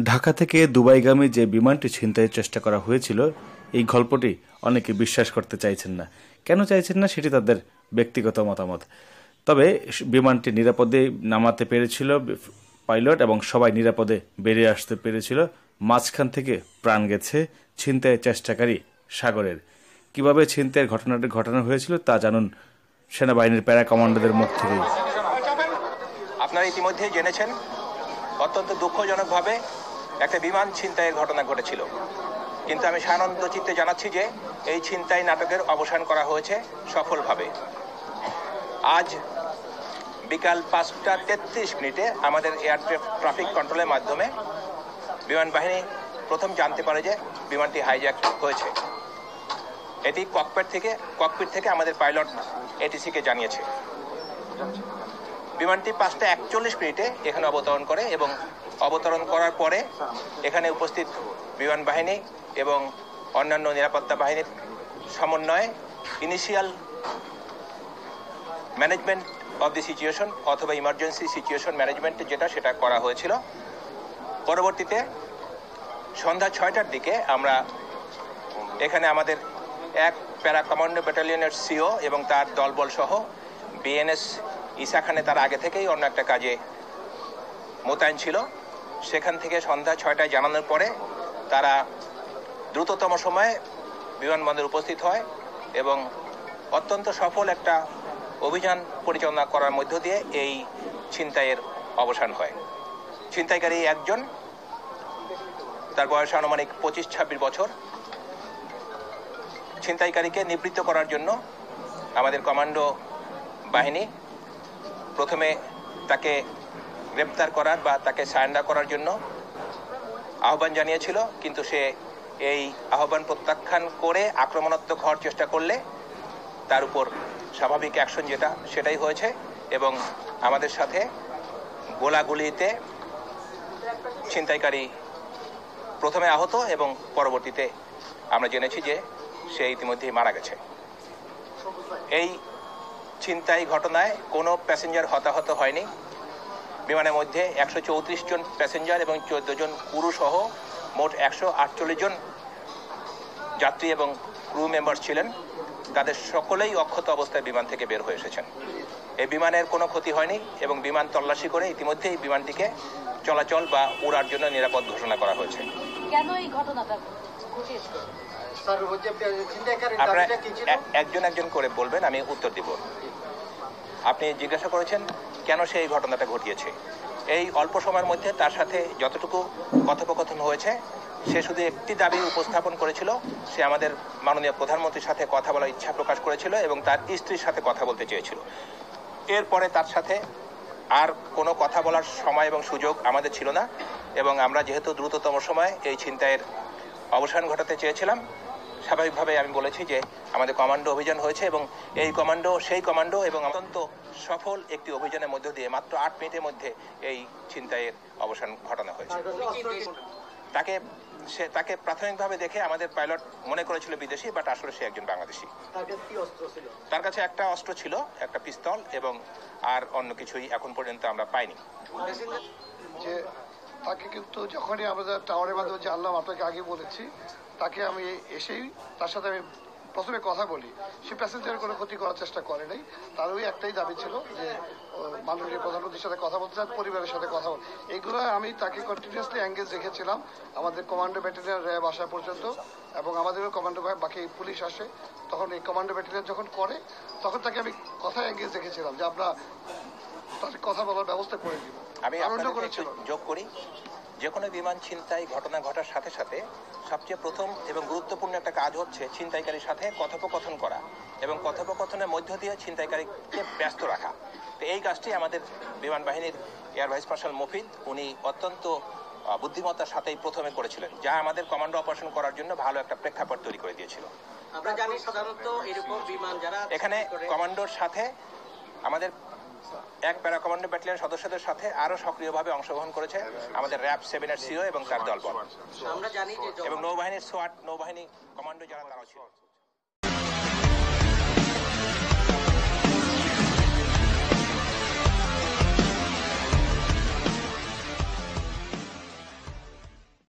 ঢাকা থেকে দুবাইগামী যে বিমানটি ছিনতাইয়ের চেষ্টা করা হয়েছিল, এই গল্পটি অনেকে বিশ্বাস করতে চাইছেন না। কেন চাইছেন না সেটি তাদের ব্যক্তিগত মতামত। তবে বিমানটি নিরাপদে নামাতে পেরেছিল, পাইলট এবং সবাই নিরাপদে বেরিয়ে আসতে পেরেছিল। মাঝখান থেকে প্রাণ গেছে ছিনতাইয়ের চেষ্টাকারী সাগরের। কীভাবে ছিনতাইয়ের ঘটনাটি ঘটানো হয়েছিল তা জানুন সেনাবাহিনীর প্যারা কমান্ডারদের মুখ থেকেই। আপনারা ইতিমধ্যেই জেনেছেন। অত্যন্ত দুঃখজনকভাবে একটা বিমান ছিনতাইয়ের ঘটনা ঘটেছিল। কিন্তু আমি সানন্দ চিত্তে জানাচ্ছি যে, এই ছিনতাই নাটকের অবসান করা হয়েছে সফলভাবে। আজ বিকাল পাঁচটা তেত্রিশ মিনিটে আমাদের এয়ার ট্রাফিক কন্ট্রোলের মাধ্যমে বিমান বাহিনী প্রথম জানতে পারে যে বিমানটি হাইজ্যাক হয়েছে। এটি ককপিট থেকে ককপিট থেকে আমাদের পাইলট এটিসিকে জানিয়েছে। বিমানটি পাঁচটা একচল্লিশ মিনিটে এখানে অবতরণ করে এবং অবতরণ করার পরে এখানে উপস্থিত বিমান বাহিনী এবং অন্যান্য নিরাপত্তা বাহিনীর সমন্বয়ে initial management of the situation অথবা ইমার্জেন্সি সিচুয়েশন ম্যানেজমেন্ট যেটা সেটা করা হয়েছিল। পরবর্তীতে সন্ধ্যা ছয়টার দিকে আমরা এখানে আমাদের এক প্যারা কমান্ডো ব্যাটালিয়নের সিও এবং তার দলবল সহ বিএনএস ইসা খানে তার আগে থেকেই অন্য একটা কাজে মোতায়েন ছিল। সেখান থেকে সন্ধ্যা ছয়টায় জানানোর পরে তারা দ্রুততম সময়ে বিমানবন্দরে উপস্থিত হয় এবং অত্যন্ত সফল একটা অভিযান পরিচালনা করার মধ্য দিয়ে এই ছিনতাইয়ের অবসান হয়। ছিনতাইকারী একজন, তার বয়স আনুমানিক পঁচিশ, ছাব্বিশ বছর। ছিনতাইকারীকে নিবৃত্ত করার জন্য আমাদের কমান্ডো বাহিনী প্রথমে তাকে গ্রেপ্তার করার বা তাকে সারেন্ডার করার জন্য আহ্বান জানিয়েছিল, কিন্তু সে এই আহ্বান প্রত্যাখ্যান করে আক্রমণাত্মক হওয়ার চেষ্টা করলে তার উপর স্বাভাবিক অ্যাকশন যেটা, সেটাই হয়েছে এবং আমাদের সাথে গোলাগুলিতে ছিনতাইকারী প্রথমে আহত এবং পরবর্তীতে আমরা জেনেছি যে সে ইতিমধ্যেই মারা গেছে। এই ছিনতাই ঘটনায় কোনো প্যাসেঞ্জার হতাহত হয়নি। বিমানের মধ্যে একশো চৌত্রিশ জন প্যাসেঞ্জার এবং চোদ্দ জন ক্রু সহ মোট একশো আটচল্লিশ জন যাত্রী এবং ক্রু মেম্বার ছিলেন। তাদের সকলেই অক্ষত অবস্থায় বিমান থেকে বের হয়ে এসেছেন। এই বিমানের কোনো ক্ষতি হয়নি এবং বিমান তল্লাশি করে ইতিমধ্যেই বিমানটিকে চলাচল বা উড়ার জন্য নিরাপদ ঘোষণা করা হয়েছে। কেন এই ঘটনাটা ঘটিয়েছে আপনারা এক- একজন একজন করে বলবেন আমি উত্তর দিব। আপনি জিজ্ঞাসা করেছেন কেন সে এই ঘটনাটা ঘটিয়েছে। এই অল্প সময়ের মধ্যে তার সাথে যতটুকু কথোপকথন হয়েছে, সে শুধু একটি দাবি উপস্থাপন করেছিল, সে আমাদের মাননীয় প্রধানমন্ত্রীর সাথে কথা বলার ইচ্ছা প্রকাশ করেছিল এবং তার স্ত্রীর সাথে কথা বলতে চেয়েছিল। এরপরে তার সাথে আর কোনো কথা বলার সময় এবং সুযোগ আমাদের ছিল না এবং আমরা যেহেতু দ্রুততম সময়ে এই ছিনতাইয়ের অবসান ঘটাতে চেয়েছিলাম স্বাভাবিকভাবে আমি বলেছি যে আমাদের কমান্ডো অভিযান হয়েছে এবং এই কমান্ডো, সেই কমান্ডো এবং অত্যন্ত সফল একটি অভিযানের মধ্য দিয়ে মাত্র আট মিনিটের মধ্যে এই ছিনতাইয়ের অবসান ঘটানো হয়েছে। তাকে, সে তাকে প্রাথমিকভাবে দেখে আমাদের পাইলট মনে করেছিল বিদেশি, বাট আসলে সে একজন বাংলাদেশি। তার কাছে একটা অস্ত্র ছিল, একটা পিস্তল এবং আর অন্য কিছুই এখন পর্যন্ত আমরা পাইনি। তাকে কিন্তু যখনই আমরা টাওয়ারের মাধ্যমে জানলাম আপনাকে আগে বলেছি, তাকে আমি এসেই তার সাথে আমি প্রথমে কথা বলি। সে প্যাসেঞ্জারের কোনো ক্ষতি করার চেষ্টা করে নাই। তার ওই একটাই দাবি ছিল যে মাননীয় প্রধানমন্ত্রীর সাথে কথা বলতে চান, পরিবারের সাথে কথা বল। এগুলো আমি তাকে কন্টিনিউসলি অ্যাঙ্গেজ রেখেছিলাম। আমাদের কমান্ডো ব্যাটালিয়ন র্যাব আসা পর্যন্ত এবং আমাদেরও কমান্ডো বাকি পুলিশ আসে। তখন এই কমান্ডো ব্যাটালিয়ন যখন করে, তখন তাকে আমি কথা অ্যাঙ্গেজ রেখেছিলাম যে, আমরা তার কথা বলার ব্যবস্থা করে দিব। আমি। যোগ করি। যে কোনো বিমান ছিনতাই ঘটনা ঘটার সাথে সাথে সবচেয়ে প্রথম এবং গুরুত্বপূর্ণ একটা কাজ হচ্ছে ছিনতাইকারীর সাথে কথোপকথন করা এবং কথোপকথনের মধ্য দিয়ে ছিনতাইকারীকে ব্যস্ত রাখা। তো এই কাজটি আমাদের বিমান বাহিনীর এয়ার ভাইস মার্শাল মফিদ উনি অত্যন্ত আহ, বুদ্ধিমত্তার সাথেই প্রথমে করেছিলেন যা আমাদের কমান্ডো অপারেশন করার জন্য ভালো একটা প্রেক্ষাপট তৈরি করে দিয়েছিল। আমরা জানি সাধারণত এরকম বিমান যারা এখানে কমান্ডোর সাথে আমাদের এক প্যারা কমান্ডো ব্যাটালিয়ন সদস্যদের সাথে আরও সক্রিয়ভাবে অংশগ্রহণ করেছে আমাদের র্যাব সেমিনার সিও এবং তার দলবল। আমরা জানি যে এবং নৌবাহিনীর সোয়াট নৌবাহিনী কমান্ডো যারা তারাও ছিল।